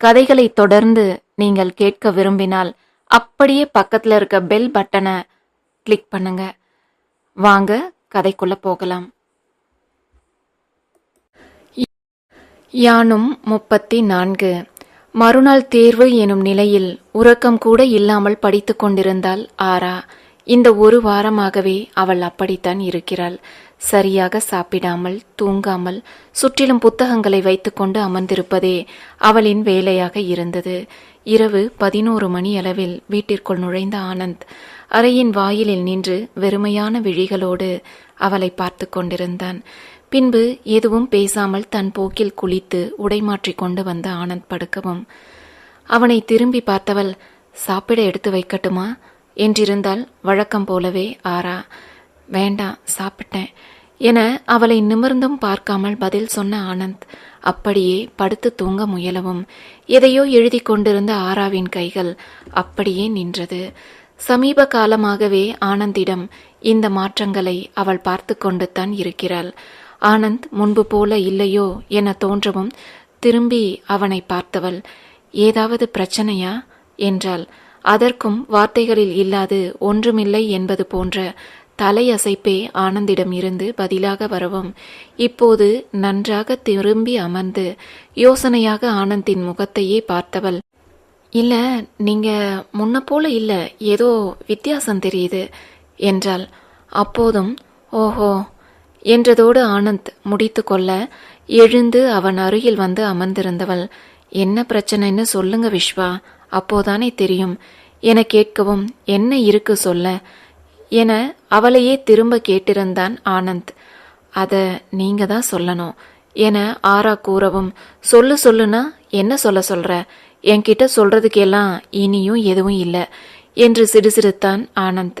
கதைகளை தொடர்ந்து நீங்கள் கேட்க விரும்பினால் அப்படியே பக்கத்துல இருக்க பெல் பட்டனை கிளிக் பண்ணுங்க. வாங்க கதைக்குள்ள போகலாம். யானும் முப்பத்தி நான்கு மறுநாள் தேர்வு எனும் நிலையில் உறக்கம் கூட இல்லாமல் படித்து கொண்டிருந்தாள் ஆரா. இந்த ஒரு வாரமாகவே அவள் அப்படித்தான் இருக்கிறாள். சரியாக சாப்பிடாமல் தூங்காமல் சுற்றிலும் புத்தகங்களை வைத்துக்கொண்டு அமர்ந்திருப்பதே அவளின் வேலையாக இருந்தது. இரவு பதினோரு மணி அளவில் வீட்டிற்குள் நுழைந்த ஆனந்த் அறையின் வாயிலில் நின்று வெறுமையான விழிகளோடு அவளை பார்த்து கொண்டிருந்தான். பின்பு எதுவும் பேசாமல் தன் போக்கில் குளித்து உடை மாற்றிக் கொண்டு வந்த ஆனந்த் படுக்கவும் அவனை திரும்பி பார்த்தவள் சாப்பிட எடுத்து வைக்கட்டுமா? என்றிருந்தால் வழக்கம் போலவே ஆறா வேண்டாம் சாப்பிட்டேன். என அவளை நிமிர்ந்தும் பார்க்காமல் பதில் சொன்ன ஆனந்த் அப்படியே படுத்து தூங்க முயலவும். எதையோ எழுதி கொண்டிருந்த ஆராவின் கைகள் அப்படியே நின்றது. சமீப காலமாகவே ஆனந்திடம் இந்த மாற்றங்களை அவள் பார்த்து கொண்டு தான் இருக்கிறாள். ஆனந்த் முன்பு போல இல்லையோ என தோன்றவும் திரும்பி அவனை பார்த்தவள் ஏதாவது பிரச்சனையா? என்றாள். அதற்கும் வார்த்தைகளில் இல்லாது ஒன்றுமில்லை என்பது போன்ற தலையசைப்பே ஆனந்திடம் இருந்து பதிலாக வரவும். இப்போது நன்றாக திரும்பி அமர்ந்து யோசனையாக ஆனந்தின் முகத்தையே பார்த்தவள். இல்ல நீங்க முன்ன போல இல்ல ஏதோ வித்தியாசம் தெரியுது என்றாள். அப்போதும் ஓஹோ என்றதோடு ஆனந்த் முடித்து கொள்ள எழுந்து அவன் அருகில் வந்து அமர்ந்திருந்தவள். என்ன பிரச்சனைன்னு சொல்லுங்க விஸ்வா அப்போதானே தெரியும். என கேட்கவும் என்ன இருக்கு சொல்ல என அவளையே திரும்ப கேட்டிருந்தான் ஆனந்த். அத நீங்க தான் சொல்லணும் என ஆரா கூறவும் சொல்லு சொல்லுனா என்ன சொல்ல சொல்ற? என்கிட்ட சொல்றதுக்கெல்லாம் இனியும் எதுவும் இல்லை என்று சிடுசிடுத்தான் ஆனந்த்.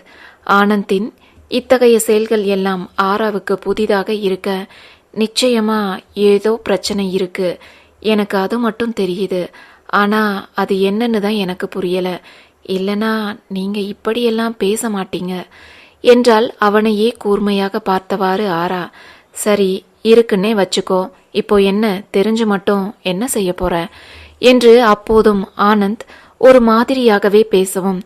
ஆனந்தின் இத்தகைய செயல்கள் எல்லாம் ஆராவுக்கு புதிதாக இருக்க நிச்சயமா ஏதோ பிரச்சனை இருக்கு. எனக்கு அது மட்டும் தெரியுது. ஆனா அது என்னன்னு தான் எனக்கு புரியல. இல்லனா நீங்க இப்படியெல்லாம் பேச மாட்டீங்க என்றால் அவனையே கூர்மையாக பார்த்தவாறு ஆரா சரி இருக்குன்னே வச்சுக்கோ. இப்போ என்ன? தெரிஞ்சு மட்டும் என்ன செய்ய போற? என்று அப்போதும் ஆனந்த் ஒரு மாதிரியாகவே பேசவும்.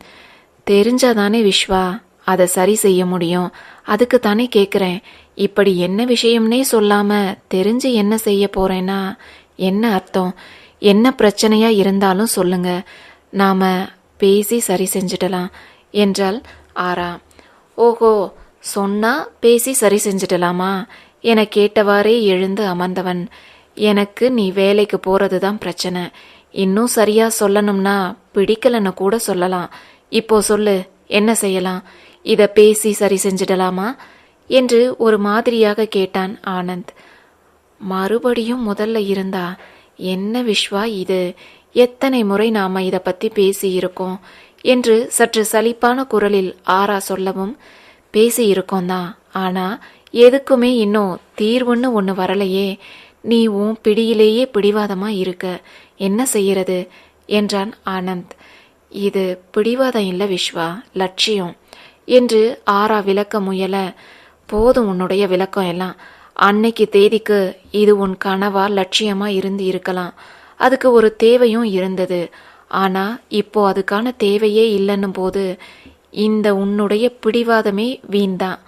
தெரிஞ்சாதானே விஸ்வா அதை சரி செய்ய முடியும். அதுக்கு தானே கேக்குறேன். இப்படி என்ன விஷயம்னே சொல்லாம தெரிஞ்சு என்ன செய்ய போறேன்னா என்ன அர்த்தம்? என்ன பிரச்சனையா இருந்தாலும் சொல்லுங்க. நாம பேசி சரி செஞ்சிடலாம் என்றாள் ஆரா. ஓஹோ சொன்னா பேசி சரி செஞ்சிடலாமா? என கேட்டவாறே எழுந்து அமர்ந்தவன். எனக்கு நீ வேலைக்கு போறது தான் பிரச்சனை. இன்னும் சரியா சொல்லணும்னா பிடிக்கலன்னு கூட சொல்லலாம். இப்போ சொல்லு என்ன செய்யலாம்? இத பேசி சரி செஞ்சிடலாமா? என்று ஒரு மாதிரியாக கேட்டான் ஆனந்த். மறுபடியும் முதல்ல இருந்தா என்ன விஸ்வா இது? எத்தனை முறை நாம இதை பத்தி பேசியிருக்கோம்? என்று சற்று சலிப்பான குரலில் ஆரா சொல்லவும் பேசியிருக்கோம் தான் ஆனா எதுக்குமே இன்னும் தீர்வுன்னு ஒன்று வரலையே. நீ உன் பிடியிலேயே பிடிவாதமா இருக்க. என்ன செய்யறது? என்றான் ஆனந்த். இது பிடிவாதம் இல்லை விஸ்வா லட்சியம். என்று ஆரா விளக்க முயல போதும் உன்னுடைய விளக்கம் எல்லாம். அன்னைக்கு தேதிக்கு இது உன் கனவா லட்சியமா இருந்து இருக்கலாம். அதுக்கு ஒரு தேவையும் இருந்தது. ஆனா இப்போ அதுக்கான தேவையே இல்லைன்னும் போது இந்த உன்னுடைய பிடிவாதமே வீண்தான்.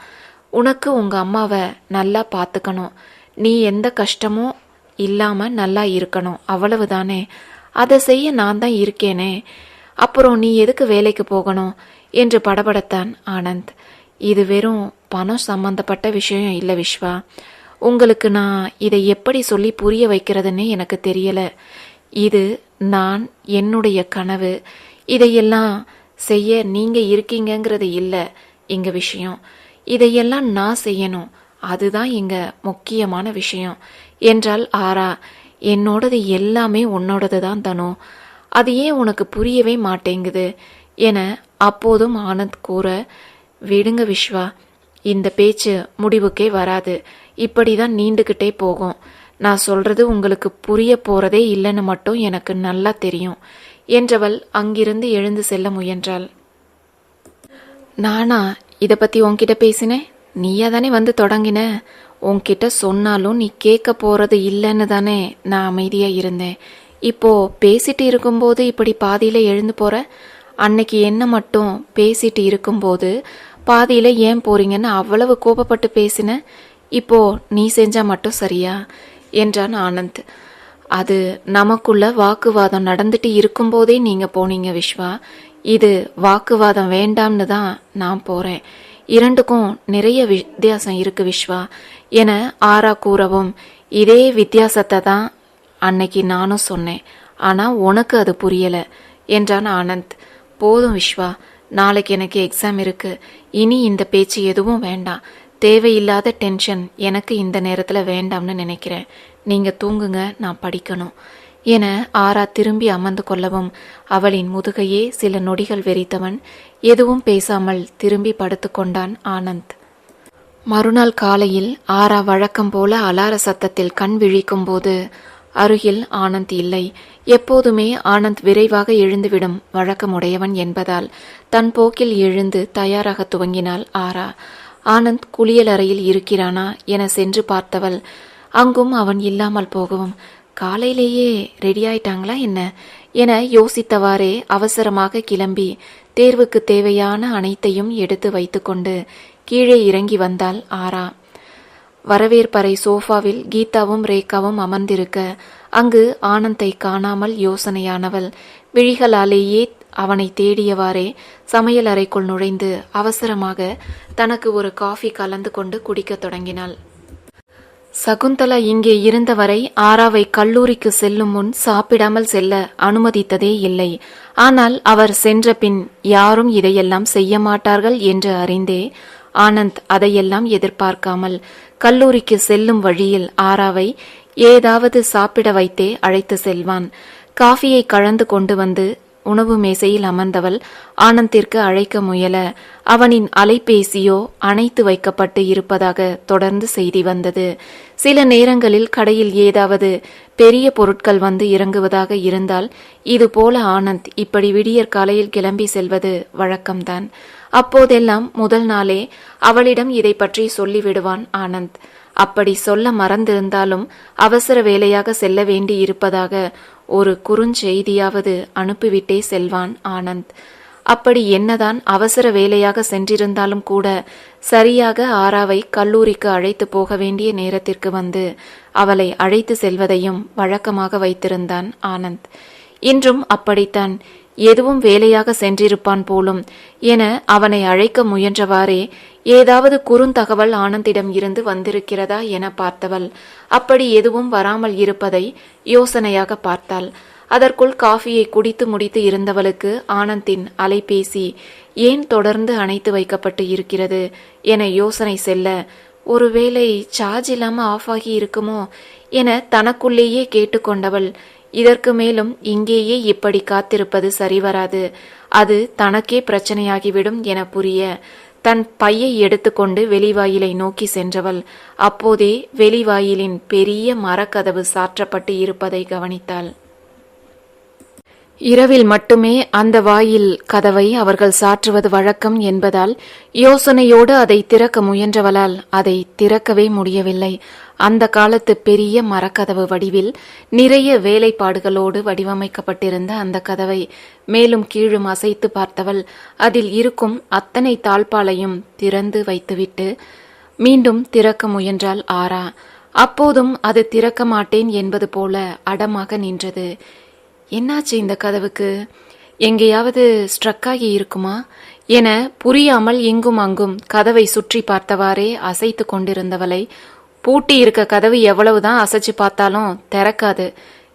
உனக்கு உங்க அம்மாவை நல்லா பார்த்துக்கணும் நீ எந்த கஷ்டமும் இல்லாம நல்லா இருக்கணும். அவ்வளவுதானே. அதை செய்ய நான் தான் இருக்கேனே. அப்புறம் நீ எதுக்கு வேலைக்கு போகணும்? என்று படபடத்தான் ஆனந்த். இது வெறும் பணம் சம்பந்தப்பட்ட விஷயம் இல்லை விஸ்வா உங்களுக்கு நான் இதை எப்படி சொல்லி புரிய வைக்கிறதுன்னே எனக்கு தெரியல. இது நான் என்னுடைய கனவு. இதையெல்லாம் செய்ய நீங்க இருக்கீங்கங்கிறது இல்லை இங்க விஷயம். இதையெல்லாம் நான் செய்யணும். அதுதான் இங்க முக்கியமான விஷயம். என்றால் ஆரா. என்னோடது எல்லாமே உன்னோடது தான். தனு அது ஏன் உனக்கு புரியவே மாட்டேங்குது? என அப்போதும் ஆனந்த் கூற விடுங்க விஸ்வா இந்த பேச்சு முடிவுக்கே வராது. இப்படி தான் நீண்டுக்கிட்டே போகும். நான் சொல்றது உங்களுக்கு புரிய போறதே இல்லைன்னு மட்டும் எனக்கு நல்லா தெரியும் என்றவள் அங்கிருந்து எழுந்து செல்ல முயன்றாள். நானா இதை பத்தி உன்கிட்ட பேசினேன் நீயா தானே வந்து தொடங்கின? உன்கிட்ட சொன்னாலும் நீ கேட்க போறது இல்லைன்னு தானே நான் அமைதியா இருந்தேன். இப்போ பேசிட்டு இருக்கும்போது இப்படி பாதியில எழுந்து போற? அன்னைக்கு என்ன மட்டும் பேசிட்டு இருக்கும்போது பாதியில ஏன் போறீங்கன்னு அவ்வளவு கோபப்பட்டு பேசினேன் இப்போ நீ செஞ்சா மட்டும் சரியா? என்றான் ஆனந்த். அது நமக்குள்ள வாக்குவாதம் நடந்துட்டு இருக்கும்போதே நீங்க போனீங்க விஸ்வா. இது வாக்குவாதம் வேண்டாம்னு தான் நான் போறேன். இரண்டுக்கும் நிறைய வித்தியாசம் இருக்கு விஸ்வா. என ஆறா கூறவும் இதே வித்தியாசத்தை தான் அன்னைக்கு நானும் சொன்னேன். ஆனா உனக்கு அது புரியல என்றான் ஆனந்த். போதும் விஸ்வா நாளைக்கு எனக்கு எக்ஸாம் இருக்கு. இனி இந்த பேச்சு எதுவும் வேண்டாம். தேவையில்லாத டென்ஷன் எனக்கு இந்த நேரத்துல வேண்டாம்னு நினைக்கிறேன். நீங்க தூங்குங்க நான் படிக்கணும். என ஆரா திரும்பி அமர்ந்து கொள்ளவும் அவளின் முதுகையே சில நொடிகள் வெறித்தவன் எதுவும் பேசாமல் திரும்பி படுத்துக்கொண்டான் ஆனந்த். மறுநாள் காலையில் ஆரா வழக்கம் போல அலார சத்தத்தில் கண் விழிக்கும் போது அருகில் ஆனந்த் இல்லை. எப்போதுமே ஆனந்த் விரைவாக எழுந்துவிடும் வழக்கமுடையவன் என்பதால் தன் போக்கில் எழுந்து தயாராக துவங்கினாள் ஆரா ஆனந்த் குளியல் அறையில் இருக்கிறானா என சென்று பார்த்தவள் அங்கும் அவன் இல்லாமல் போகவும் காலையிலேயே ரெடியாயிட்டாங்களா என்ன? என யோசித்தவாறே அவசரமாக கிளம்பி தேர்வுக்கு தேவையான அனைத்தையும் எடுத்து வைத்துக்கொண்டு கீழே இறங்கி வந்தாள் ஆரா. வரவேற்பறை சோஃபாவில் கீதாவும் ரேகாவும் அமர்ந்திருக்க அங்கு ஆனந்தை காணாமல் யோசனையானவள் விழிகளாலேயே அவனை தேடியவாறே சமையல் அறைக்குள் நுழைந்து அவசரமாக தனக்கு ஒரு காஃபி கலந்து கொண்டு குடிக்கத் தொடங்கினாள். சகுந்தலா இங்கே இருந்தவரை ஆராவை கல்லூரிக்கு செல்லும் முன் சாப்பிடாமல் செல்ல அனுமதித்ததே இல்லை. ஆனால் அவர் சென்ற பின் யாரும் இதையெல்லாம் செய்ய மாட்டார்கள் என்று அறிந்தே ஆனந்த் அதையெல்லாம் எதிர்பார்க்காமல் கல்லூரிக்கு செல்லும் வழியில் ஆராவை ஏதாவது சாப்பிட வைத்தே அழைத்து செல்வான். காஃபியை கலந்து கொண்டு வந்து உணவு மேசையில் அமர்ந்தவள் ஆனந்திற்கு அழைக்க முயல அவனின் அலைபேசியோ அணைத்து வைக்கப்பட்டு இருப்பதாக தொடர்ந்து செய்தி வந்தது. சில நேரங்களில் கடையில் ஏதாவது பெரிய பொருட்கள் வந்து இறங்குவதாக இருந்தால் இது போல ஆனந்த் இப்படி விடியற் காலையில் கிளம்பி செல்வது வழக்கம்தான். அப்போதெல்லாம் முதல் நாளே அவளிடம் இதை பற்றி சொல்லிவிடுவான் ஆனந்த். அப்படி சொல்ல மறந்திருந்தாலும் அவசர வேலையாக செல்ல வேண்டி இருப்பதாக ஒரு குறுஞ்செய்தியாவது அனுப்பிவிட்டே செல்வான் ஆனந்த். அப்படி என்னதான் அவசர வேலையாக சென்றிருந்தாலும் கூட சரியாக ஆராவை கல்லூரிக்கு அழைத்து போக வேண்டிய நேரத்திற்கு வந்து அவளை அழைத்து செல்வதையும் வழக்கமாக வைத்திருந்தான் ஆனந்த். இன்றும் அப்படித்தான். எதுவும் வேலையாக சென்றிருப்பான் போலும் என அவனை அழைக்க முயன்றவாறே ஏதாவது குறுந்தகவல் ஆனந்திடம் இருந்து வந்திருக்கிறதா என பார்த்தவள். அப்படி எதுவும் வராமல் இருப்பதை யோசனையாக பார்த்தாள். அதற்குள் காஃபியை குடித்து முடித்து இருந்தவளுக்கு ஆனந்தின் அலைபேசி ஏன் தொடர்ந்து அணைத்து வைக்கப்பட்டு இருக்கிறது என யோசனை செல்ல ஒருவேளை சார்ஜ் இல்லாம ஆஃப் ஆகி இருக்குமோ? என தனக்குள்ளேயே கேட்டுக்கொண்டவள் இதற்கு மேலும் இங்கேயே இப்படி காத்திருப்பது சரிவராது. அது தனக்கே பிரச்சனையாகிவிடும் என புரிய தன் பையை எடுத்துக்கொண்டு வெளிவாயிலை நோக்கி சென்றவள். அப்போதே வெளிவாயிலின் பெரிய மரக்கதவு சாற்றப்பட்டு இருப்பதை கவனித்தாள். இரவில் மட்டுமே அந்த வாயில் கதவை அவர்கள் சாற்றுவது வழக்கம் என்பதால் யோசனையோடு அதை திறக்க முயன்றவளால் அதை திறக்கவே முடியவில்லை. அந்த காலத்து பெரிய மரக்கதவு வடிவில் நிறைய வேலைப்பாடுகளோடு வடிவமைக்கப்பட்டிருந்த அந்த கதவை மேலும் கீழும் அசைத்து பார்த்தவள் அதில் இருக்கும் அத்தனை தாழ்பாலையும் திறந்து வைத்துவிட்டு மீண்டும் திறக்க முயன்றாள் ஆரா. அப்போதும் அது திறக்க மாட்டேன் என்பது போல அடமாக நின்றது. என்னாச்சு இந்த கதவுக்கு? எங்கேயாவது ஸ்ட்ரக் ஆகி இருக்குமா? என புரியாமல் இங்கும் அங்கும் கதவை சுற்றி பார்த்தவாறே அசைத்து கொண்டிருந்தவளை பூட்டி இருக்க கதவு எவ்வளவுதான் அசைச்சு பார்த்தாலும் திறக்காது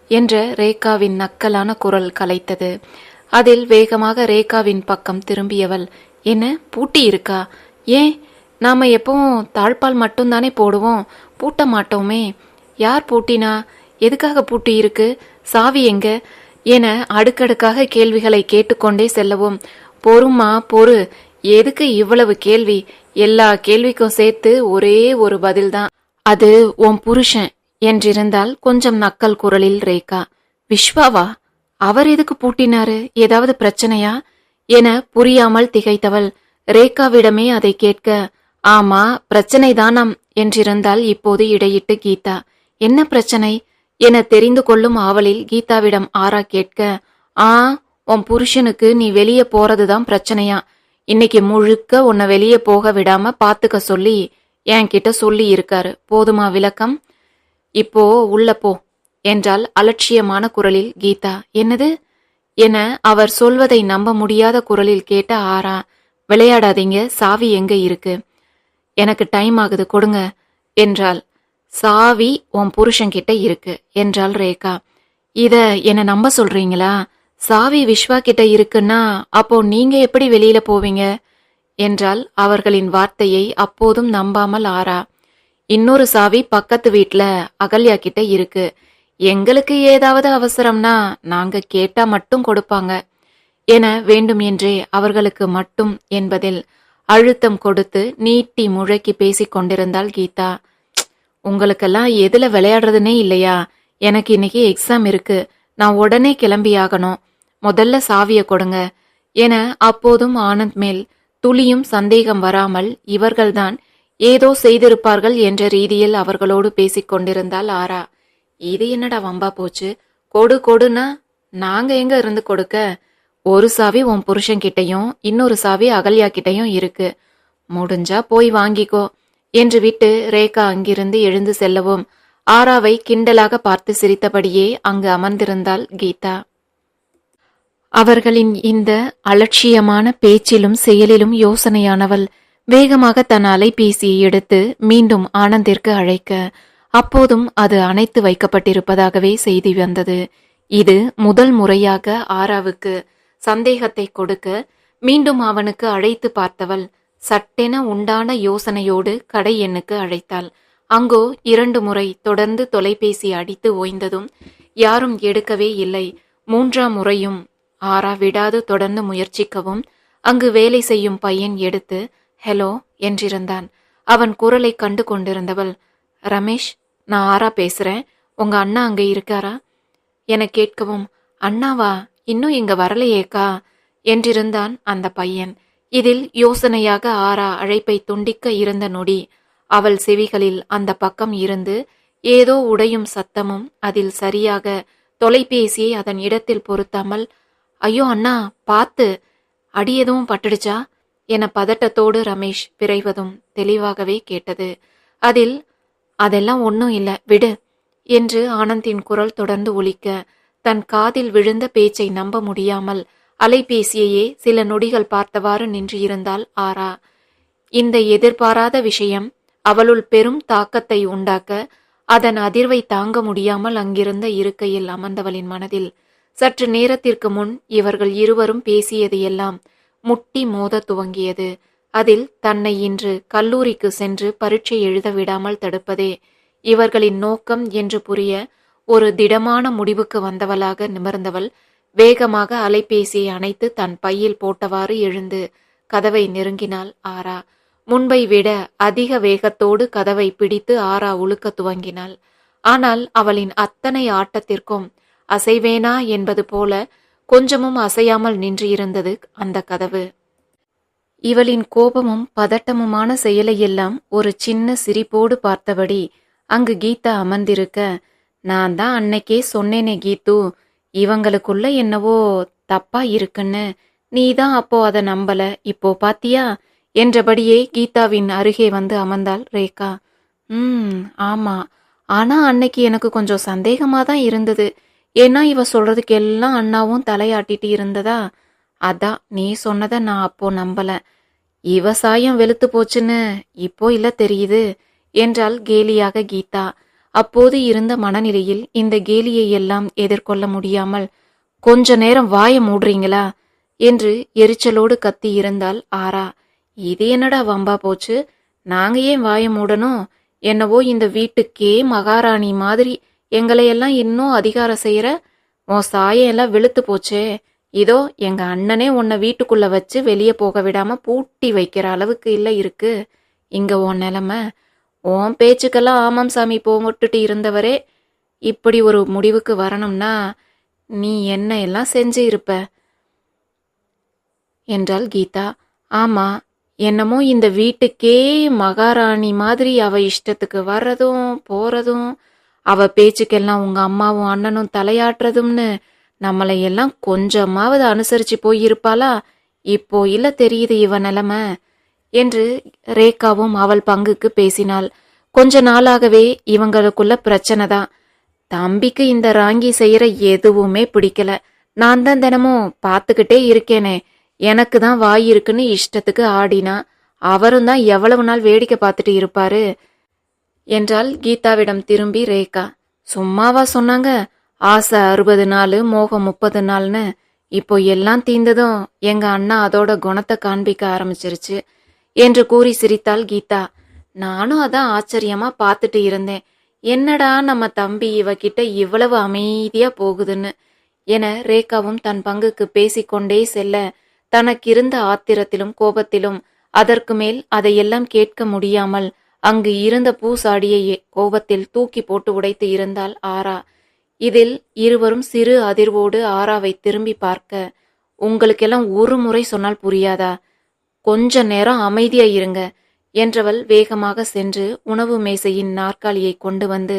என்ற ரேகாவின் நக்கலான குரல் கலைத்தது. அதில் வேகமாக ரேகாவின் பக்கம் திரும்பியவள் என்ன பூட்டி இருக்கா? ஏன் நாம எப்பவும் தாழ்பால் மட்டும்தானே போடுவோம்? பூட்ட மாட்டோமே. யார் பூட்டினா? எதுக்காக பூட்டி இருக்கு? சாவி எங்க? என அடுக்கடுக்காக கேள்விகளை கேட்டுக்கொண்டே செல்லவும். பொறுமா பொறு. எதுக்கு இவ்வளவு கேள்வி? எல்லா கேள்விக்கும் சேர்த்து ஒரே ஒரு பதில்தான். அது உன் புருஷன் என்றிருந்தால் கொஞ்சம் நக்கல் குரலில் ரேகா. விஸ்வாவா? அவர் எதுக்கு பூட்டினாரு? ஏதாவது பிரச்சனையா? என புரியாமல் திகைத்தவள். ரேகாவிடமே அதை கேட்க ஆமா பிரச்சனை தானாம் என்றிருந்தால் இப்போது இடையிட்டு கீதா என்ன பிரச்சனை? என தெரிந்து கொள்ளும் ஆவலில் கீதாவிடம் ஆரா கேட்க ஆ உன் புருஷனுக்கு நீ வெளியே போறதுதான் பிரச்சனையா? இன்னைக்கு முழுக்க உன்னை வெளியே போக விடாம பாத்துக்க சொல்லி என்கிட்ட சொல்லி இருக்காரு போதுமா விளக்கம்? இப்போ உள்ள போ என்றால் அலட்சியமான குரலில் கீதா. என்னது? என அவர் சொல்வதை நம்ப முடியாத குரலில் கேட்ட ஆரா விளையாடாதீங்க சாவி எங்க இருக்கு? எனக்கு டைம் ஆகுது கொடுங்க என்றாள். சாவி உன் புருஷன்கிட்ட இருக்கு என்றாள் ரேகா. இத என்ன நம்ப சொல்றீங்களா? சாவி விஸ்வா கிட்ட இருக்குன்னா அப்போ நீங்க எப்படி வெளியில போவீங்க? என்றால் அவர்களின் வார்த்தையை அப்போதும் நம்பாமல் ஆறா. இன்னொரு சாவி பக்கத்து வீட்ல அகல்யா கிட்ட இருக்கு. எங்களுக்கு ஏதாவது அவசரம்னா நாங்க கேட்டா மட்டும் கொடுப்பாங்க என வேண்டும் என்றே அவர்களுக்கு மட்டும் என்பதில் அழுத்தம் கொடுத்து நீட்டி முழக்கி பேசிக் கொண்டிருந்தாள் கீதா. உங்களுக்கெல்லாம் எதுல விளையாடுறதுனே இல்லையா? எனக்கு இன்னைக்கு எக்ஸாம் இருக்கு. நான் உடனே கிளம்பியாகணும். முதல்ல சாவிய கொடுங்க. என அப்போதும் ஆனந்த் மேல் துளியும் சந்தேகம் வராமல் இவர்கள்தான் ஏதோ செய்திருப்பார்கள் என்ற ரீதியில் அவர்களோடு பேசிக்கொண்டிருந்தால் ஆரா. இது என்னடா வம்பா போச்சு? கொடு கொடுனா நாங்க எங்க இருந்து கொடுக்க? ஒரு சாவி உன் புருஷன் கிட்டையும் இன்னொரு சாவி அகல்யா கிட்டையும் இருக்கு. முடிஞ்சா போய் வாங்கிக்கோ. என்று விட்டு ரேகா அங்கிருந்து எழுந்து செல்லவும். ஆராவை கிண்டலாக பார்த்து சிரித்தபடியே அங்கு அமர்ந்திருந்தாள் கீதா. அவர்களின் இந்த அலட்சியமான பேச்சிலும் செயலிலும் யோசனையானவள் வேகமாக தன் அலைபேசியை எடுத்து மீண்டும் ஆனந்திற்கு அழைக்க அப்போதும் அது அணைத்து வைக்கப்பட்டிருப்பதாகவே செய்தி வந்தது. இது முதல் முறையாக ஆராவுக்கு சந்தேகத்தை கொடுக்க மீண்டும் அவனுக்கு அழைத்து பார்த்தவள் சட்டென உண்டான யோசனையோடு கடை எண்ணுக்கு அழைத்தாள். அங்கோ இரண்டு முறை தொடர்ந்து தொலைபேசி அடித்து ஓய்ந்ததும் யாரும் எடுக்கவே இல்லை. மூன்றாம் முறையும் ஆறா விடாது தொடர்ந்து முயற்சிக்கவும் அங்கு வேலை செய்யும் பையன் எடுத்து ஹலோ என்றிருந்தான். அவன் குரலை கண்டு கொண்டிருந்தவள் ரமேஷ் நான் ஆறா பேசுறேன். உங்க அண்ணா அங்க இருக்காரா? என கேட்கவும் அண்ணாவா? இன்னும் இங்க வரலையேக்கா? என்றிருந்தான் அந்த பையன். இதில் யோசனையாக ஆரா அழைப்பை துண்டிக்க இருந்த நொடி அவள் செவிகளில் அந்த பக்கம் இருந்து ஏதோ உடையும் சத்தமும் அதில் சரியாக தொலைபேசியை அதன் இடத்தில் பொருத்தாமல் ஐயோ அண்ணா பார்த்து அடி எதுவும் பட்டுடுச்சா? என பதட்டத்தோடு ரமேஷ் விரைவதும் தெளிவாகவே கேட்டது. அதில் அதெல்லாம் ஒன்றும் இல்லை விடு என்று ஆனந்தின் குரல் தொடர்ந்து ஒலிக்க தன் காதில் விழுந்த பேச்சை நம்ப முடியாமல் அலைபேசியையே சில நொடிகள் பார்த்தவாறு நின்று இருந்தால் ஆரா. இந்த எதிர்பாராத விஷயம் அவளுள் பெரும் தாக்கத்தை உண்டாக்க அதன் அதிர்வை தாங்க முடியாமல் அங்கிருந்த இருக்கையில் அமர்ந்தவளின் மனதில். சற்று நேரத்திற்கு முன் இவர்கள் இருவரும் பேசியது எல்லாம் முட்டி மோத துவங்கியது. அதில் தன்னை இன்று கல்லூரிக்கு சென்று பரீட்சை எழுத விடாமல் தடுப்பதே இவர்களின் நோக்கம் என்று புரிய ஒரு திடமான முடிவுக்கு வந்தவளாக நிமர்ந்தவள் வேகமாக அலைபேசியை அணைத்து தன் பையில் போட்டவாறு எழுந்து கதவை நெருங்கினாள் ஆரா. முன்பை விட அதிக வேகத்தோடு கதவை பிடித்து ஆரா உழுக்க துவங்கினாள். ஆனால் அவளின் அத்தனை ஆட்டத்திற்கும் அசைவேனா என்பது போல கொஞ்சமும் அசையாமல் நின்று இருந்தது அந்த கதவு. இவளின் கோபமும் பதட்டமுமான செயலையெல்லாம் ஒரு சின்ன சிரிப்போடு பார்த்தபடி அங்கு கீதா அமர்ந்திருக்க நான் தான் அன்னைக்கே சொன்னேனே கீத்து இவங்களுக்குள்ள என்னவோ தப்பா இருக்குன்னு நீ தான் அப்போ அதை நம்பல. இப்போ பாத்தியா? என்றபடியே கீதாவின் அருகே வந்து அமர்ந்தாள் ரேகா. ம் ஆமா. ஆனா அன்னைக்கு எனக்கு கொஞ்சம் சந்தேகமா தான் இருந்தது. ஏன்னா இவ சொல்றதுக்கு எல்லாம் அண்ணாவும் தலையாட்டிட்டு இருந்ததா? அதான் நீ சொன்னதை நான் அப்போ நம்பல. இவ சாயம் வெளுத்து போச்சுன்னு இப்போ இல்ல தெரியுது என்றால் கேலியாக கீதா. அப்போது இருந்த மனநிலையில் இந்த கேலியை எல்லாம் எதிர்கொள்ள முடியாமல் கொஞ்ச நேரம் வாய மூடுறீங்களா? என்று எரிச்சலோடு கத்தி இருந்தால் ஆரா. இது என்னடா வம்பா போச்சு? நாங்க ஏன் வாய மூடணும்? என்னவோ இந்த வீட்டுக்கே மகாராணி மாதிரி எங்களையெல்லாம் இன்னும் அதிகாரம் செய்யற? உன் சாயம் எல்லாம் வெளுத்து போச்சே. இதோ எங்க அண்ணனே உன்னை வீட்டுக்குள்ள வச்சு வெளியே போக விடாம பூட்டி வைக்கிற அளவுக்கு இல்லை இருக்கு. இங்க உன் நிலமை. உன் பேச்சுக்கெல்லாம் ஆமாம் சாமி போங்கட்டுட்டு இருந்தவரே. இப்படி ஒரு முடிவுக்கு வரணும்னா நீ என்ன எல்லாம் செஞ்சு இருப்ப? என்றாள் கீதா. ஆமா என்னமோ இந்த வீட்டுக்கே மகாராணி மாதிரி அவ இஷ்டத்துக்கு வர்றதும் போறதும் அவ பேச்சுக்கெல்லாம் உங்க அம்மாவும் அண்ணனும் தலையாட்டுறதும்னு நம்மளை எல்லாம் கொஞ்சமாவது அனுசரிச்சு போயிருப்பாளா? இப்போ இல்ல தெரியுது இவ நிலைமை. என்று ரேகாவும் அவள் பங்குக்கு பேசினாள். கொஞ்ச நாளாகவே இவங்களுக்குள்ள பிரச்சனை தான் தம்பிக்கு இந்த ராங்கி செய்யற எதுவுமே பிடிக்கல. நான் தான் தினமும் பார்த்துக்கிட்டே இருக்கேனே. எனக்கு தான் வாய் இருக்குன்னு இஷ்டத்துக்கு ஆடினா. அவரும் தான் எவ்வளவு நாள் வேடிக்கை பார்த்துட்டு இருப்பாரு? என்றால் கீதாவிடம் திரும்பி ரேகா. சும்மாவா சொன்னாங்க? ஆசை அறுபது நாள் மோகம் முப்பது நாள்னு. இப்போ எல்லாம் தீந்ததும் எங்க அண்ணா அதோட குணத்தை காண்பிக்க ஆரம்பிச்சிருச்சு. என்று கூறி சிரித்தாள் கீதா. நானும் அதான் ஆச்சரியமா பார்த்துட்டு இருந்தேன். என்னடா நம்ம தம்பி இவகிட்ட இவ்வளவு அமைதியா போகுதுன்னு? என ரேகாவும் தன் பங்குக்கு பேசிக்கொண்டே செல்ல தனக்கிருந்த ஆத்திரத்திலும் கோபத்திலும் அதற்கு மேல் அதையெல்லாம் கேட்க முடியாமல் அங்கு இருந்த பூசாடியை கோபத்தில் தூக்கி போட்டு உடைத்து இருந்தால் ஆரா. இதில் இருவரும் சிறு அதிர்வோடு ஆராவை திரும்பி பார்க்க உங்களுக்கெல்லாம் ஒரு முறை சொன்னால் புரியாதா? கொஞ்ச நேரம் அமைதியா இருங்க என்றவள் வேகமாக சென்று உணவு மேசையின் நாற்காலியை கொண்டு வந்து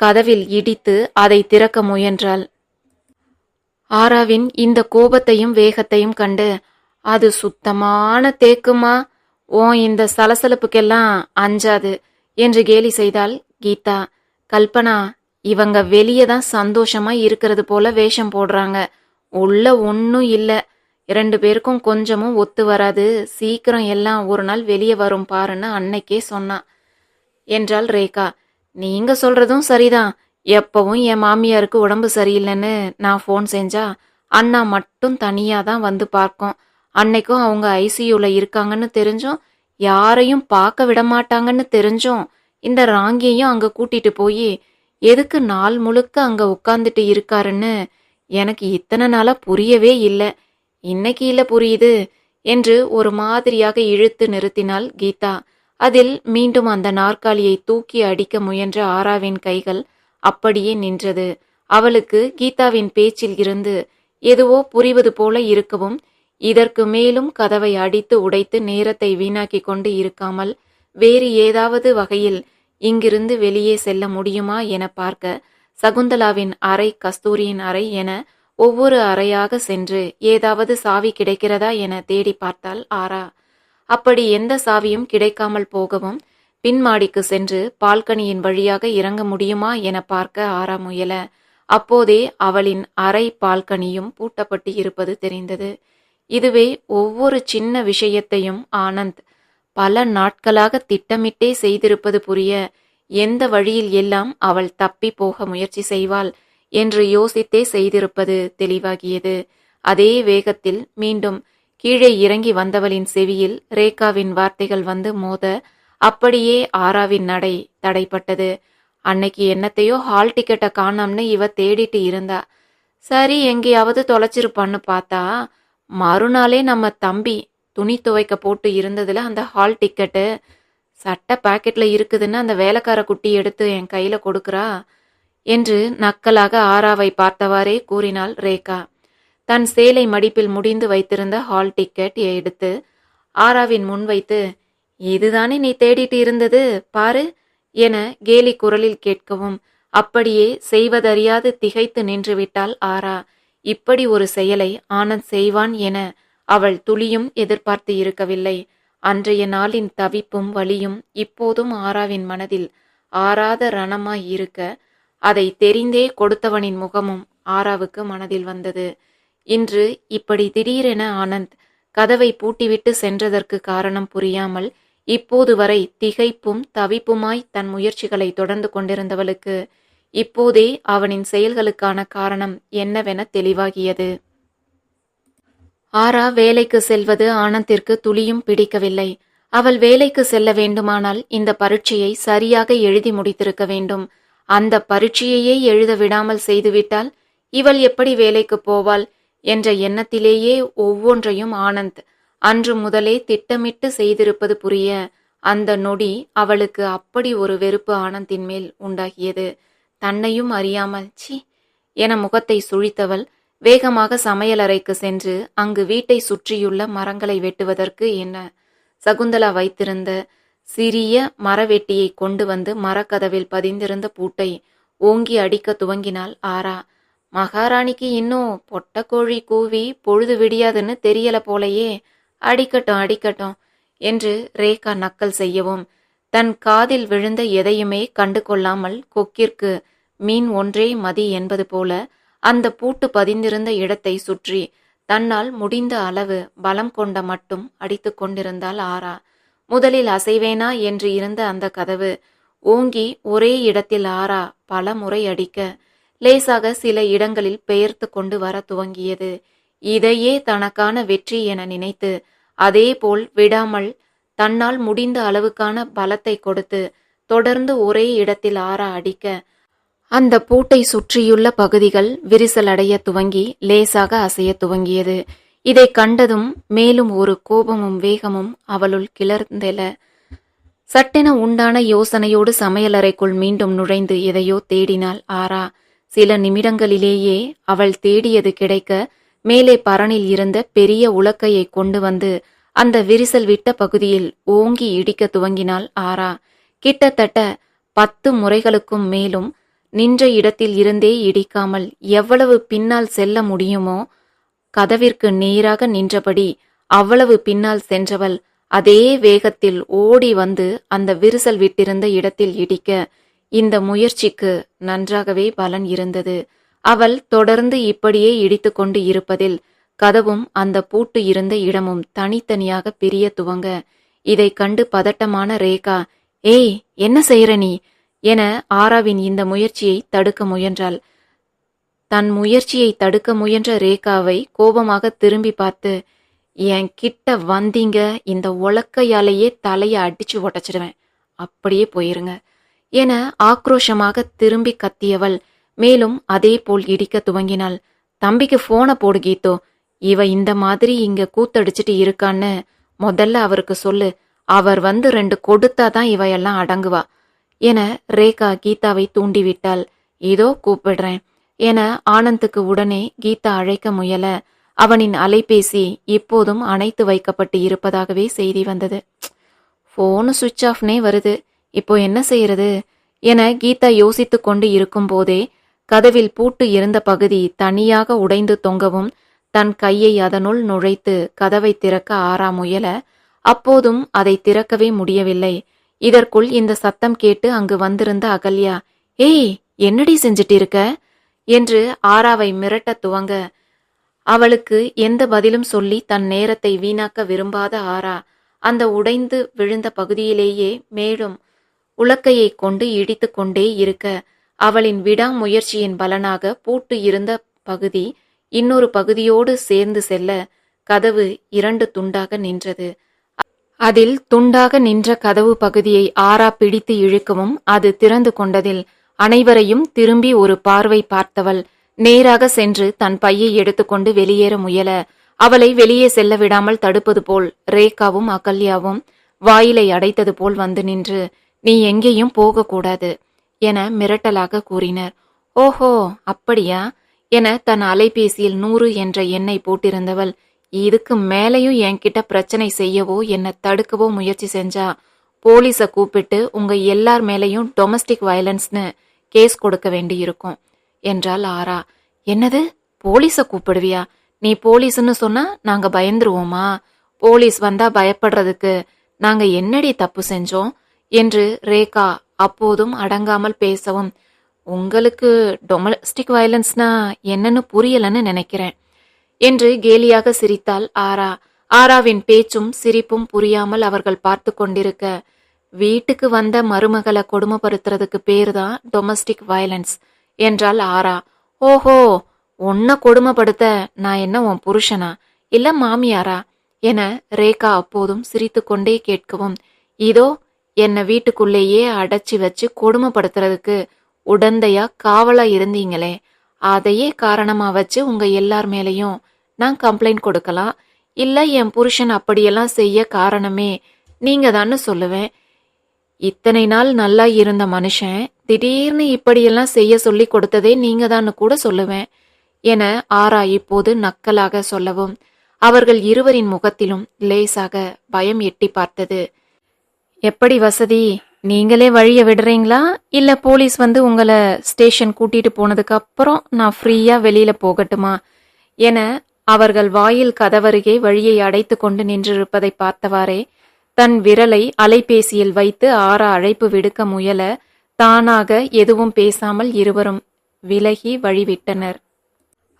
கதவில் இடித்து அதை திறக்க முயன்றாள். ஆராவின் இந்த கோபத்தையும் வேகத்தையும் கண்டு அது சுத்தமான தேக்குமா? ஓ இந்த சலசலப்புக்கெல்லாம் அஞ்சாது என்று கேலி செய்தாள் கீதா. கல்பனா இவங்க வெளியே தான் சந்தோஷமா இருக்கிறது போல வேஷம் போடுறாங்க. உள்ள ஒன்னும் இல்லை. ரெண்டு பேருக்கும் கொஞ்சமும் ஒத்து வராது. சீக்கிரம் எல்லாம் ஒரு நாள் வெளியே வரும் பாருன்னு அன்னைக்கே சொன்னான் என்றாள் ரேகா. நீங்க சொல்றதும் சரிதான். எப்பவும் என் மாமியாருக்கு உடம்பு சரியில்லைன்னு நான் ஃபோன் செஞ்சா அண்ணா மட்டும் தனியாக தான் வந்து பார்க்கும். அன்னைக்கும் அவங்க ஐசியூவில் இருக்காங்கன்னு தெரிஞ்சும் யாரையும் பார்க்க விட மாட்டாங்கன்னு தெரிஞ்சும் இந்த ராங்கியையும் அங்கே கூட்டிட்டு போய் எதுக்கு நாள் முழுக்க அங்கே உட்காந்துட்டு இருக்காருன்னு எனக்கு இத்தனை நாளாக புரியவே இல்லை. இன்னைக்கு இல்ல புரியுது என்று ஒரு மாதிரியாக இழுத்து நிறுத்தினாள் கீதா. அதில் மீண்டும் அந்த நாற்காலியை தூக்கி அடிக்க முயன்ற ஆராவின் கைகள் அப்படியே நின்றது. அவளுக்கு கீதாவின் பேச்சில் இருந்து எதுவோ புரிவது போல இருக்கவும் இதற்கு மேலும் கதவை அடித்து உடைத்து நேரத்தை வீணாக்கிக் கொண்டு இருக்காமல் வேறு ஏதாவது வகையில் இங்கிருந்து வெளியே செல்ல முடியுமா என பார்க்க சகுந்தலாவின் அறை கஸ்தூரியின் அறை என ஒவ்வொரு அறையாக சென்று ஏதாவது சாவி கிடைக்கிறதா என தேடி பார்த்தாள் ஆரா. அப்படி எந்த சாவியும் கிடைக்காமல் போகவும் பின்மாடிக்கு சென்று பால்கனியின் வழியாக இறங்க முடியுமா என பார்க்க ஆரா முயல. அப்போதே அவளின் அறை பால்கனியும் பூட்டப்பட்டு இருப்பது தெரிந்தது. இதுவே ஒவ்வொரு சின்ன விஷயத்தையும் ஆனந்த் பல நாட்களாக திட்டமிட்டே செய்திருப்பது புரிய எந்த வழியில் எல்லாம் அவள் தப்பி போக முயற்சி செய்வாள் என்று யோசித்தே செய்திருப்பது தெளிவாகியது. அதே வேகத்தில் மீண்டும் கீழே இறங்கி வந்தவளின் செவியில் ரேகாவின் வார்த்தைகள் வந்து மோத அப்படியே ஆராவின் நடை தடைப்பட்டது. அன்னைக்கு என்னத்தையோ ஹால் டிக்கெட்டை காணோம்னு இவ தேடிட்டு இருந்தா. சரி எங்கேயாவது தொலைச்சிருப்பான்னு பார்த்தா மறுநாளே நம்ம தம்பி துணி துவைக்க போட்டு இருந்ததுல அந்த ஹால் டிக்கெட்டு. சட்டை பாக்கெட்ல இருக்குதுன்னு அந்த வேலைக்கார குட்டி எடுத்து என் கையில கொடுக்குறா. என்று நக்கலாக ஆராவை பார்த்தவாறே கூறினாள் ரேகா. தன் சேலை மடிப்பில் முடிந்து வைத்திருந்த ஹால் டிக்கெட் எடுத்து ஆராவின் முன் வைத்து இதுதானே நீ தேடிட்டு இருந்தது? பாரு என கேலி குரலில் கேட்கவும் அப்படியே செய்வதறியாது திகைத்து நின்றுவிட்டாள் ஆரா இப்படி ஒரு செயலை ஆனந்த் செய்வான் என அவள் துளியும் எதிர்பார்த்து இருக்கவில்லை. அன்றைய நாளின் தவிப்பும் வலியும் இப்போதும் ஆராவின் மனதில் ஆறாத ரணமாய் இருக்க அதை தெரிந்தே கொடுத்தவனின் முகமும் ஆராவுக்கு மனதில் வந்தது. இன்று இப்படி திடீரென ஆனந்த் கதவை பூட்டிவிட்டு சென்றதற்கு காரணம் புரியாமல் இப்போது வரை திகைப்பும் தவிப்புமாய் தன் முயற்சிகளை தொடர்ந்து கொண்டிருந்தவளுக்கு இப்போதே அவனின் செயல்களுக்கான காரணம் என்னவென தெளிவாகியது. ஆரா வேலைக்கு செல்வது ஆனந்திற்கு துளியும் பிடிக்கவில்லை. அவள் வேலைக்கு செல்ல வேண்டுமானால் இந்த பரீட்சையை சரியாக எழுதி முடித்திருக்க வேண்டும். அந்த பரீட்சையையே எழுத விடாமல் செய்துவிட்டால் இவள் எப்படி வேலைக்கு போவாள் என்ற எண்ணத்திலேயே ஒவ்வொன்றையும் ஆனந்த் அன்று முதலே திட்டமிட்டு செய்திருப்பது புரிய அந்த நொடி அவளுக்கு அப்படி ஒரு வெறுப்பு ஆனந்தின் மேல் உண்டாகியது. தன்னையும் அறியாமல் சி என முகத்தை சுழித்தவள் வேகமாக சமையலறைக்கு சென்று அங்கு வீட்டை சுற்றியுள்ள மரங்களை வெட்டுவதற்கு என்ன சகுந்தலா வைத்திருந்த சிறிய மரவெட்டியை கொண்டு வந்து மரக்கதவில் பதிந்திருந்த பூட்டை ஓங்கி அடிக்க துவங்கினாள் ஆரா. மகாராணிக்கு இன்னும் பொட்டக்கோழி கூவி பொழுது விடியாதுன்னு தெரியல போலயே. அடிக்கட்டும் அடிக்கட்டும் என்று ரேகா நக்கல் செய்யவும் தன் காதில் விழுந்த எதையுமே கண்டு கொள்ளாமல் கொக்கிற்கு மீன் ஒன்றே மதி என்பது போல அந்த பூட்டு பதிந்திருந்த இடத்தை சுற்றி தன்னால் முடிந்த அளவு பலம் கொண்ட மட்டும் அடித்து கொண்டிருந்தாள் ஆரா. முதலில் அசைவேனா என்று இருந்த அந்த கதவு ஓங்கி ஒரே இடத்தில் ஆறா பல முறை அடிக்க லேசாக சில இடங்களில் பெயர்த்து கொண்டு வர துவங்கியது. இதையே தனக்கான வெற்றி என நினைத்து அதேபோல் விடாமல் தன்னால் முடிந்த அளவுக்கான பலத்தை கொடுத்து தொடர்ந்து ஒரே இடத்தில் ஆற அடிக்க அந்த பூட்டை சுற்றியுள்ள பகுதிகள் விரிசலடைய துவங்கி லேசாக அசைய துவங்கியது. இதை கண்டதும் மேலும் ஒரு கோபமும் வேகமும் அவளுள் கிளர்ந்தெல சட்டென உண்டான யோசனையோடு சமையலறைக்குள் மீண்டும் நுழைந்து எதையோ தேடினாள் ஆரா. சில நிமிடங்களிலேயே அவள் தேடியது கிடைக்க மேலே பரணில் இருந்த பெரிய உலக்கையை கொண்டு வந்து அந்த விரிசல் விட்ட பகுதியில் ஓங்கி இடிக்க துவங்கினாள் ஆரா. கிட்டத்தட்ட பத்து முறைகளுக்கும் மேலும் நின்ற இடத்தில் இருந்தே இடிக்காமல் எவ்வளவு பின்னால் செல்ல முடியுமோ கதவிற்கு நேராக நின்றபடி அவ்வளவு பின்னால் சென்றவள் அதே வேகத்தில் ஓடி வந்து அந்த விரிசல் விட்டிருந்த இடத்தில் இடிக்க இந்த முயற்சிக்கு நன்றாகவே பலன் இருந்தது. அவள் தொடர்ந்து இப்படியே இடித்து கொண்டு இருப்பதில் கதவும் அந்த பூட்டு இருந்த இடமும் தனித்தனியாக பிரிய துவங்க. இதை கண்டு பதட்டமான ரேகா ஏய் என்ன செய்யற நீ? என ஆராவின் இந்த முயற்சியை தடுக்க முயன்றாள். தன் முயற்சியை தடுக்க முயன்ற ரேகாவை கோபமாக திரும்பி பார்த்து என் கிட்ட வந்தீங்க இந்த உலக்கையாலேயே தலையை அடிச்சு ஒட்டச்சிடுவேன் அப்படியே போயிருங்க என ஆக்ரோஷமாக திரும்பி கத்தியவள். மேலும் அதே போல் இடிக்க துவங்கினாள். தம்பிக்கு போனை போடு கீதோ. இவ இந்த மாதிரி இங்க கூத்தடிச்சிட்டு இருக்கான்னு முதல்ல அவருக்கு சொல்லு. அவர் வந்து ரெண்டு கொடுத்தாதான் இவையெல்லாம் அடங்குவா என ரேகா கீதாவை தூண்டிவிட்டாள். இதோ கூப்பிடுறேன். என ஆனந்துக்கு உடனே கீதா அழைக்க முயல. அவனின் அலைபேசி இப்போதும் அணைத்து வைக்கப்பட்டு இருப்பதாகவே செய்தி வந்தது. போனு சுவிட்ச் ஆஃப்னே வருது. இப்போ என்ன செய்யறது? என கீதா யோசித்து கொண்டு இருக்கும்போதே கதவில் பூட்டு இருந்த பகுதி தனியாக உடைந்து தொங்கவும் தன் கையை அதனுள் நுழைத்து கதவை திறக்க ஆறா முயல. அப்போதும் அதை திறக்கவே முடியவில்லை. இதற்குள் இந்த சத்தம் கேட்டு அங்கு வந்திருந்த அகல்யா ஏய் என்னடி செஞ்சிட்டு இருக்க? என்று ஆராவை மிரட்டத் துவங்க அவளுக்கு எந்த பதிலும் சொல்லி தன் நேரத்தை வீணாக்க விரும்பாத ஆரா அந்த உடைந்து விழுந்த பகுதியிலேயே மேலும் உலக்கையை கொண்டு இடித்து கொண்டே இருக்க அவளின் விடாமுயற்சியின் பலனாக பூட்டு இருந்த பகுதி இன்னொரு பகுதியோடு சேர்ந்து செல்ல கதவு இரண்டு துண்டாக நின்றது. அதில் துண்டாக நின்ற கதவு பகுதியை ஆறா பிடித்து இழுக்கவும் அது திறந்து கொண்டதில் அனைவரையும் திரும்பி ஒரு பார்வை பார்த்தவள். நேராக சென்று தன் பையை எடுத்துக்கொண்டு வெளியேற முயல. அவளை வெளியே செல்ல விடாமல் தடுப்பது போல் ரேகாவும் அகல்யாவும் வாயிலை அடைத்தது போல் வந்து நின்று நீ எங்கேயும் போகக்கூடாது என மிரட்டலாக கூறினர். ஓஹோ அப்படியா? என தன் அலைபேசியில் நூறு என்ற எண்ணை போட்டிருந்தவள். இதுக்கு மேலையும் என்கிட்ட பிரச்சனை செய்யவோ என்னை தடுக்கவோ முயற்சி செஞ்சா? போலீஸை கூப்பிட்டு உங்க எல்லார் மேலையும் டொமஸ்டிக் வயலன்ஸ்னு கேஸ் கொடுக்க வேண்டியிருக்கும். என்றாள் ஆரா. என்னது? போலீஸை கூப்பிடுவியா? நீ போலீஸ்னு சொன்னா நாங்க பயந்துருவோமா? போலீஸ் வந்தா பயப்படுறதுக்கு நாங்க என்னடி தப்பு செஞ்சோம்? என்று ரேகா அப்போதும் அடங்காமல் பேசவும் உங்களுக்கு டொமஸ்டிக் வயலன்ஸ்னா என்னன்னு புரியலன்னு நினைக்கிறேன் என்று கேலியாக சிரித்தாள் ஆரா. ஆராவின் பேச்சும் சிரிப்பும் புரியாமல் அவர்கள் பார்த்து கொண்டிருக்க வீட்டுக்கு வந்த மருமகளை கொடுமைப்படுத்துறதுக்கு பேர் தான் டொமஸ்டிக் வயலன்ஸ் என்றால் ஆரா. ஓஹோ உன்னை கொடுமைப்படுத்த நான் என்ன உன் புருஷனா? இல்ல மாமியாரா? என ரேகா அப்போதும் சிரித்துக்கொண்டே கேட்கவும் இதோ என்னை வீட்டுக்குள்ளேயே அடைச்சி வச்சு கொடுமைப்படுத்துறதுக்கு உடந்தையா காவலா இருந்தீங்களே. அதையே காரணமா வச்சு உங்க எல்லார் மேலையும் நான் கம்ப்ளைண்ட் கொடுக்கலாம். இல்ல என் புருஷன் அப்படியெல்லாம் செய்ய காரணமே நீங்க தான்னு சொல்லுவேன். இத்தனை நாள் நல்லா இருந்த மனுஷன் திடீர்னு இப்படியெல்லாம் செய்ய சொல்லி கொடுத்ததே நீங்க தான் கூட சொல்லுவேன் என ஆரா இப்போது நக்கலாக சொல்லவும் அவர்கள் இருவரின் முகத்திலும் லேசாக பயம் எட்டி பார்த்தது. எப்படி வசதி? நீங்களே வழிய விடுறீங்களா? இல்ல போலீஸ் வந்து உங்களை ஸ்டேஷன் கூட்டிட்டு போனதுக்கு அப்புறம் நான் ஃப்ரீயா வெளியில போகட்டுமா? என அவர்கள் வாயில் கதவருகே வழியை அடைத்து கொண்டு நின்றிருப்பதை பார்த்தவாறே தன் விரலை அலைபேசியில் வைத்து ஆற அழைப்பு விடுக்க முயல தானாக எதுவும் பேசாமல் இருவரும் விலகி வழிவிட்டனர்.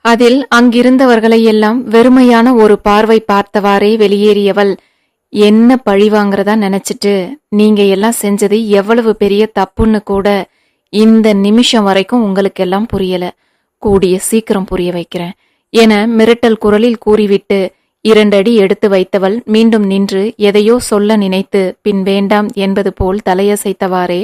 அதில் அங்கிருந்தவர்களை எல்லாம் வெறுமையான ஒரு பார்வை பார்த்தவாறே வெளியேறியவள் என்ன பழி வாங்குறதா நினைச்சிட்டு? நீங்க எல்லாம் செஞ்சது எவ்வளவு பெரிய தப்புன்னு கூட இந்த நிமிஷம் வரைக்கும் உங்களுக்கெல்லாம் புரியல. கூடிய சீக்கிரம் புரிய வைக்கிறேன் என மிரட்டல் குரலில் கூறிவிட்டு இரண்டடி எடுத்து வைத்தவள் மீண்டும் நின்று எதையோ சொல்ல நினைத்து பின் வேண்டாம் என்பது போல் தலையசைத்தவாறே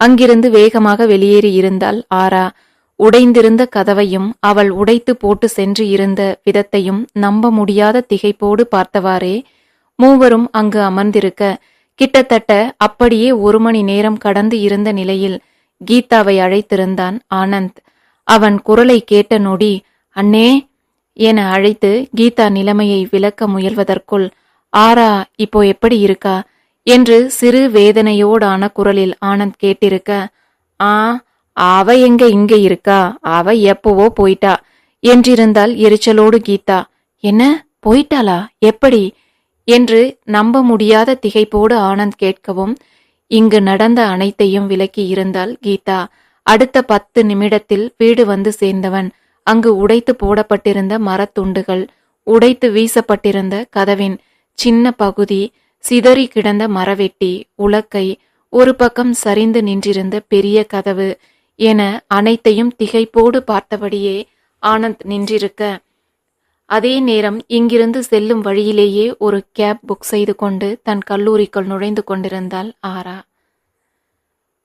அங்கிருந்து வேகமாக வெளியேறி இருந்தாள் ஆரா. உடைந்திருந்த கதவையும் அவள் உடைத்து போட்டு சென்று இருந்த விதத்தையும் நம்ப முடியாத திகைப்போடு பார்த்தவாறே மூவரும் அங்கு அமர்ந்திருக்க கிட்டத்தட்ட அப்படியே ஒரு மணி நேரம் கடந்து இருந்த நிலையில் கீதாவை அழைத்திருந்தான் ஆனந்த். அவன் குரலை கேட்ட நொடி அண்ணே என அழைத்து கீதா நிலைமையை விளக்க முயல்வதற்குள் ஆரா இப்போ எப்படி இருக்கா? என்று சிறு வேதனையோடான குரலில் ஆனந்த் கேட்டிருக்க ஆ அவ எங்க இங்க இருக்கா? அவ எப்பவோ போயிட்டா என்றிருந்தால் எரிச்சலோடு கீதா. என்ன? போயிட்டாளா? எப்படி? என்று நம்ப முடியாத திகைப்போடு ஆனந்த் கேட்கவும் இங்கு நடந்த அனைத்தையும் விளக்கி இருந்தால் கீதா. அடுத்த பத்து நிமிடத்தில் வீடு வந்து சேர்ந்தவன். அங்கு உடைத்து போடப்பட்டிருந்த மரத்துண்டுகள் உடைத்து வீசப்பட்டிருந்த கதவின் சின்ன பகுதி சிதறி கிடந்த மரவெட்டி உலக்கை ஒரு பக்கம் சரிந்து நின்றிருந்த பெரிய கதவு என அனைத்தையும் திகைப்போடு பார்த்தபடியே ஆனந்த் நின்றிருக்க. அதே நேரம் இங்கிருந்து செல்லும் வழியிலேயே ஒரு கேப் புக் செய்து கொண்டு தன் கல்லூரிக்குள் நுழைந்து கொண்டிருந்தாள் ஆரா.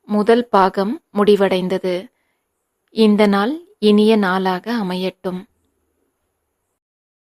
முதல் பாகம் முடிவடைந்தது. இந்த நாள் இனிய நாளாக அமையட்டும்.